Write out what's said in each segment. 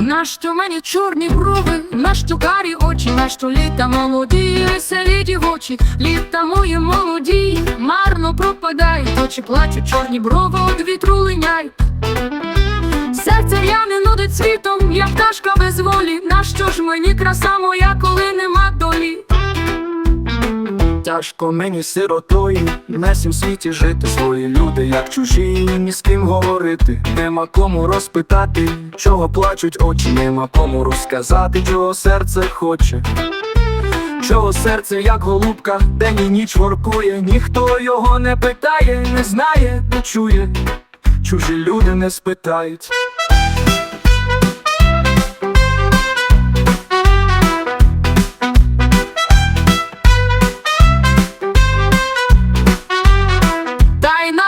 Нащо мені чорні брови, нащо карі очі, нащо літа молоді, веселі дівочі, літа мої молоді, марно пропадають, очі плачуть, чорні брови од вітру линяють. Серце я не нудить світом, я пташка без волі. Нащо ж мені краса моя, коли нема долі? Тяжко мені сиротою, на сім світі жити свої люди, як чужі, ні з ким говорити, нема кому розпитати, чого плачуть очі, нема кому розказати, чого серце хоче. Чого серце, як голубка, день і ніч воркує, ніхто його не питає, не знає, не чує, чужі люди не спитають.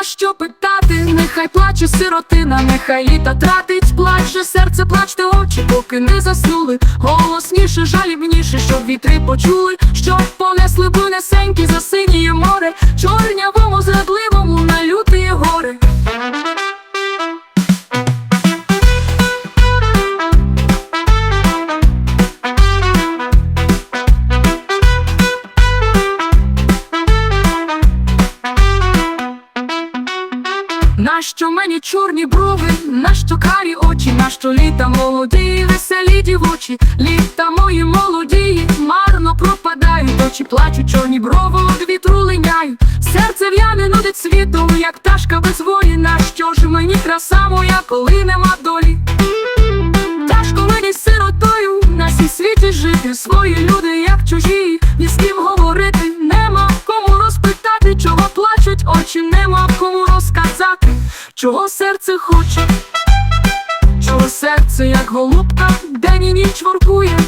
Нащо питати, нехай плаче сиротина, нехай літа тратить, плаче серце, плачте очі, поки не заснули. Голосніше, жалібніше, щоб вітри почули, щоб понесли бунесенькі за синіє море, Нащо мені чорні брови, нащо карі очі, нащо літа молоді, веселі дівочі, літа мої молоді, марно пропадають, очі плачуть, чорні брови од вітру линяють. Серце в'яне нудить світом, як пташка без волі. Нащо ж мені краса моя, коли нема долі? Тяжко мені сиротою на сій світі жити, свої люди, як чужі, ні з ким говорити, нема кому розпитати, чого плачуть очі, нема кому розказати, чого серце хоче, чого серце, як голубка, день і ніч воркує,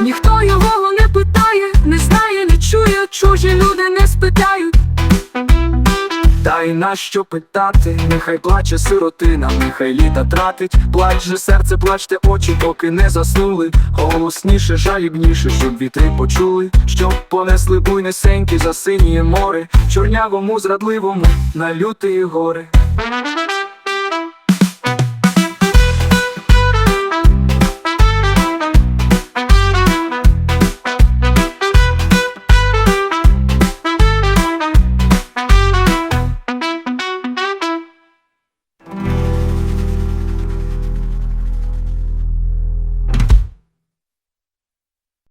ніхто його не питає, не знає, не чує, чужі люди не спитають. Та й нащо питати, нехай плаче сиротина, нехай літа тратить, плач же серце, плачте очі, поки не заснули. Голосніше, жалібніше, щоб вітри почули, щоб понесли буйнесенькі за синіє море, чорнявому, зрадливому, на лютої гори. Thank you.